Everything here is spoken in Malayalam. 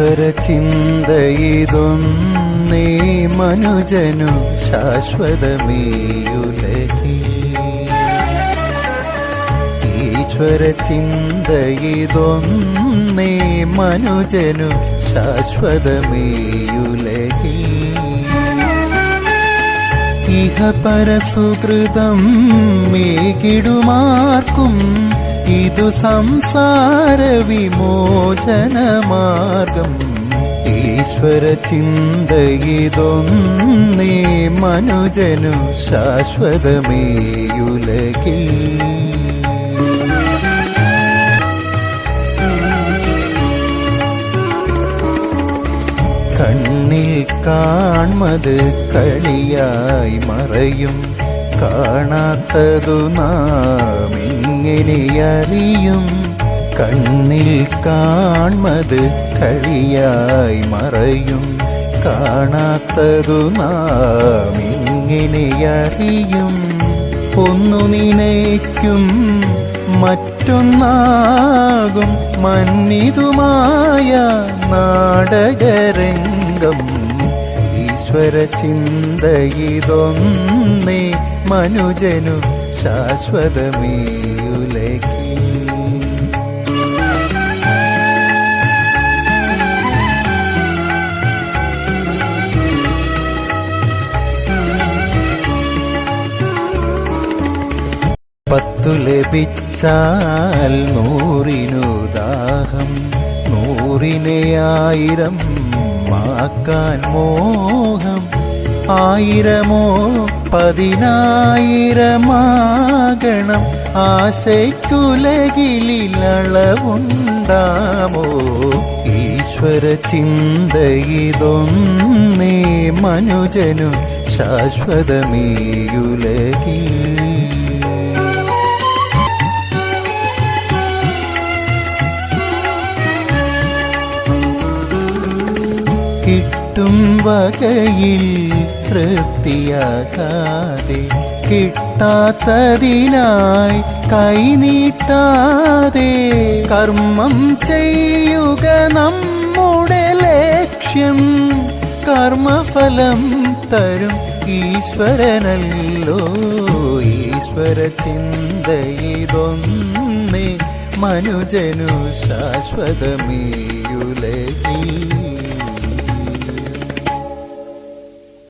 ഈശ്വര നീ മനുജനു ശാശ്വതമേയുലകിൽ. ഈശ്വര ചിന്തയിതൊന്നേ മനുജനു ശാശ്വതമേയുലകിൽ. ഇഹ പരസുകൃതം മേകിടുമാർക്കും ഇതു സംസാര വിമോചനമാർഗം ഈശ്വര ചിന്തയിതൊന്നേ മനുജനു ശാശ്വതമേയുലകിൽ. കണ്ണിൽ കാൺമത് കളിയായി മറയും. കാണാത്തതു നാം എങ്ങനെയറിയും കണ്ണിൽ കാൺമത് കളിയായി മറയും. കാണാത്തതു നാം എങ്ങനെയറിയും ഒന്നു നിനയ്ക്കും മറ്റൊന്നാകും. മന്നിതുമായ നാടകരംഗം. ഈശ്വര ചിന്തയിതൊന്നേ മനുജനു ശാശ്വതമേയുലകി പത്തു ലഭിച്ചാൽ നൂറിനു ദാഹം നൂറിനെ ആയിരം മാക്കാൻ മോഹം ആയിരമോ പതിനായിരമാകണം. ആശയ്ക്കുലകിലളവുണ്ടാമോ? ഈശ്വര ചിന്തയിതൊന്നേ മനുജനു ശാശ്വതമേയുലകിൽ. കിട്ടും വകയിൽ തൃപ്തിയാകാതെ കിട്ടാത്തതിനായി കൈനീട്ടാതെ കർമ്മം ചെയ്യുക നമ്മുടെ ലക്ഷ്യം കർമ്മഫലം തരും ഈശ്വരനല്ലോ. ഈശ്വര ചിന്തയിതൊന്നേ മനുജനു ശാശ്വതമേയുലകിൽ.